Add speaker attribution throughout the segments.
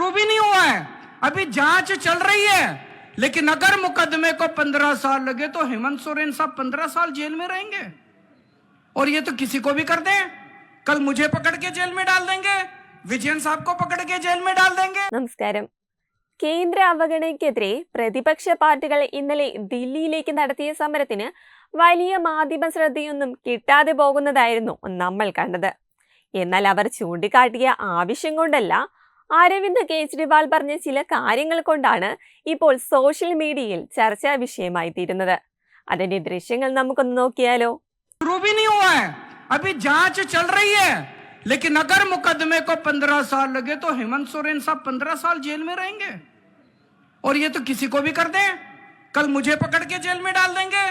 Speaker 1: शुरू भी नहीं हुआ है अभी जांच चल रही है लेकिन अगर मुकदमे को पंद्रह साल लगे तो हेमंत सोरेन साहब पंद्रह साल जेल में रहेंगे और ये तो किसी को भी कर दें कल मुझे पकड़ के जेल में डाल देंगे विजयन साहब को पकड़ के जेल में डाल देंगे
Speaker 2: നമസ്കാരം കേന്ദ്ര അവഗണനയ്ക്കെതിരെ പ്രതിപക്ഷ പാർട്ടികൾ ഇന്നലെ ദില്ലിയിലേക്ക് നടത്തിയ സമരത്തിന് വലിയ മാധ്യമ ശ്രദ്ധയൊന്നും കിട്ടാതെ പോകുന്നതായിരുന്നു നമ്മൾ കണ്ടത് എന്നാൽ അവർ ചൂണ്ടിക്കാട്ടിയ ആവശ്യം കൊണ്ടല്ല അരവിന്ദ് കെജ്രിവാൾ പറഞ്ഞ ചില കാര്യങ്ങൾ കൊണ്ടാണ് ഇപ്പോൾ സോഷ്യൽ മീഡിയയിൽ ചർച്ചാ വിഷയമായി തീരുന്നത് അതിന്റെ ദൃശ്യങ്ങൾ നമുക്കൊന്ന് നോക്കിയാലോ
Speaker 1: शुरू भी नहीं हुआ है अभी जांच चल रही है लेकिन अगर मुकदमे को पंद्रह साल लगे तो हेमंत सोरेन साहब पंद्रह साल जेल में रहेंगे और ये तो किसी को भी कर दें कल मुझे पकड़ के जेल में डाल देंगे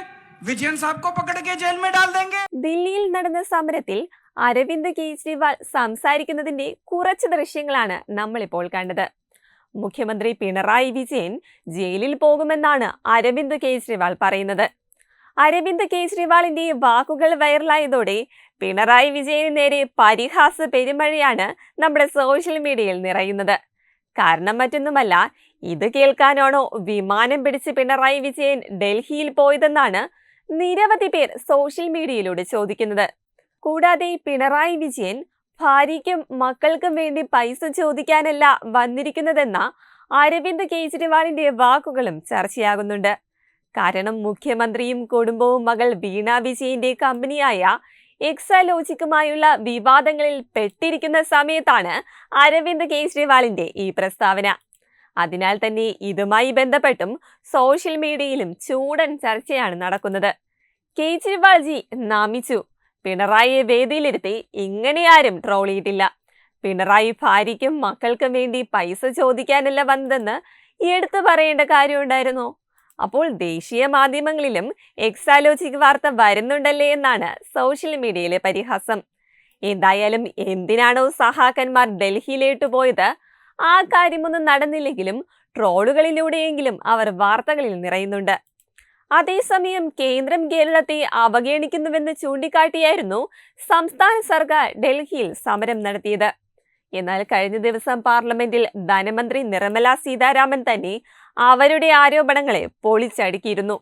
Speaker 1: विजयन साहब को पकड़ के जेल में डाल देंगे
Speaker 2: ദില്ലിയിൽ നടന്ന സമരത്തിൽ അരവിന്ദ് കെജ്രിവാൾ സംസാരിക്കുന്നതിന്റെ കുറച്ച് ദൃശ്യങ്ങളാണ് നമ്മളിപ്പോൾ കണ്ടത്. മുഖ്യമന്ത്രി പിണറായി വിജയൻ ജയിലിൽ പോകുമെന്നാണ് അരവിന്ദ് കെജ്രിവാൾ പറയുന്നത്. അരവിന്ദ് കെജ്രിവാളിന്റെ വാക്കുകൾ വൈറലായതോടെ പിണറായി വിജയന് നേരെ പരിഹാസ പെരുമഴയാണ് നമ്മുടെ സോഷ്യൽ മീഡിയയിൽ നിറയുന്നത്. കാരണം മറ്റൊന്നുമല്ല ഇത് കേൾക്കാനാണോ വിമാനം പിടിച്ച് പിണറായി വിജയൻ ഡൽഹിയിൽ പോയതെന്നാണ് നിരവധി പേർ സോഷ്യൽ മീഡിയയിലൂടെ ചോദിക്കുന്നത്. കൂടാതെ പിണറായി വിജയൻ ഭാര്യയ്ക്കും മക്കൾക്കും വേണ്ടി പൈസ ചോദിക്കാനല്ല വന്നിരിക്കുന്നതെന്ന അരവിന്ദ് കെജ്രിവാളിന്റെ വാക്കുകളും ചർച്ചയാകുന്നുണ്ട്. കാരണം മുഖ്യമന്ത്രിയും കുടുംബവും മകൾ വീണ വിജയന്റെ കമ്പനിയായ എക്സാലോജിക്കുമായുള്ള വിവാദങ്ങളിൽ പെട്ടിരിക്കുന്ന സമയത്താണ് അരവിന്ദ് കെജ്രിവാളിന്റെ ഈ പ്രസ്താവന. അതിനാൽ തന്നെ ഇതുമായി ബന്ധപ്പെട്ടും സോഷ്യൽ മീഡിയയിലും ചൂടൻ ചർച്ചയാണ് നടക്കുന്നത്. കേജ്രിവാൾജി നാമിച്ചു പിണറായിയെ വേദിയിലിരുത്തി ഇങ്ങനെ ആരും ട്രോൾ ചെയ്തിട്ടില്ല. പിണറായി ഭാര്യയ്ക്കും മക്കൾക്കും വേണ്ടി പൈസ ചോദിക്കാനല്ല വന്നതെന്ന് എടുത്തു പറയേണ്ട കാര്യമുണ്ടായിരുന്നു. അപ്പോൾ ദേശീയ മാധ്യമങ്ങളിലും എക്സാലോജിക് വാർത്ത വരുന്നുണ്ടല്ലേ എന്നാണ് സോഷ്യൽ മീഡിയയിലെ പരിഹാസം. എന്തായാലും എന്തിനാണോ സഹാക്കന്മാർ ഡൽഹിയിലേട്ട് പോയത്? ആ കാര്യമൊന്നും നടന്നില്ലെങ്കിലും ട്രോളുകളിലൂടെയെങ്കിലും അവർ വാർത്തകളിൽ നിറയുന്നുണ്ട്. അതേസമയം കേന്ദ്രം കേരളത്തെ അവഗണിക്കുന്നുവെന്ന് ചൂണ്ടിക്കാട്ടിയായിരുന്നു സംസ്ഥാന സർക്കാർ ഡൽഹിയിൽ സമരം നടത്തിയത്. എന്നാൽ കഴിഞ്ഞ ദിവസം പാർലമെന്റിൽ ധനമന്ത്രി നിർമ്മല സീതാരാമൻ തന്നെ അവരുടെ ആരോപണങ്ങളെ പൊളിച്ചടുക്കിയിരുന്നു.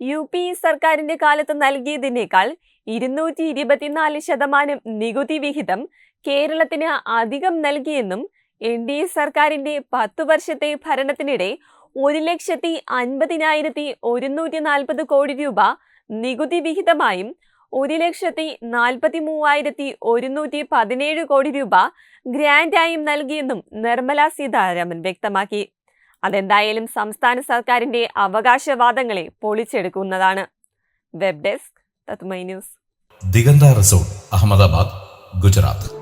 Speaker 2: യു പി സർക്കാരിന്റെ കാലത്ത് നൽകിയതിനേക്കാൾ ഇരുന്നൂറ്റി ഇരുപത്തിനാല് ശതമാനം നികുതി വിഹിതം കേരളത്തിന് അധികം നൽകിയെന്നും എൻ ഡി എ സർക്കാരിന്റെ പത്തു വർഷത്തെ ഭരണത്തിനിടെ ഒരു ലക്ഷത്തി അൻപതിനായിരത്തി ഒരുന്നൂറ്റി നാൽപ്പത് കോടി രൂപ നികുതി വിഹിതമായും ഒരു ലക്ഷത്തി നാൽപ്പത്തി മൂവായിരത്തി ഒരുന്നൂറ്റി പതിനേഴ് കോടി രൂപ ഗ്രാൻഡായും നൽകിയെന്നും നിർമ്മല സീതാരാമൻ വ്യക്തമാക്കി. അതെന്തായാലും സംസ്ഥാന സർക്കാരിന്റെ അവകാശവാദങ്ങളെ പൊളിച്ചെടുക്കുന്നതാണ്. Web desk
Speaker 3: Diganta resort Ahmedabad Gujarat.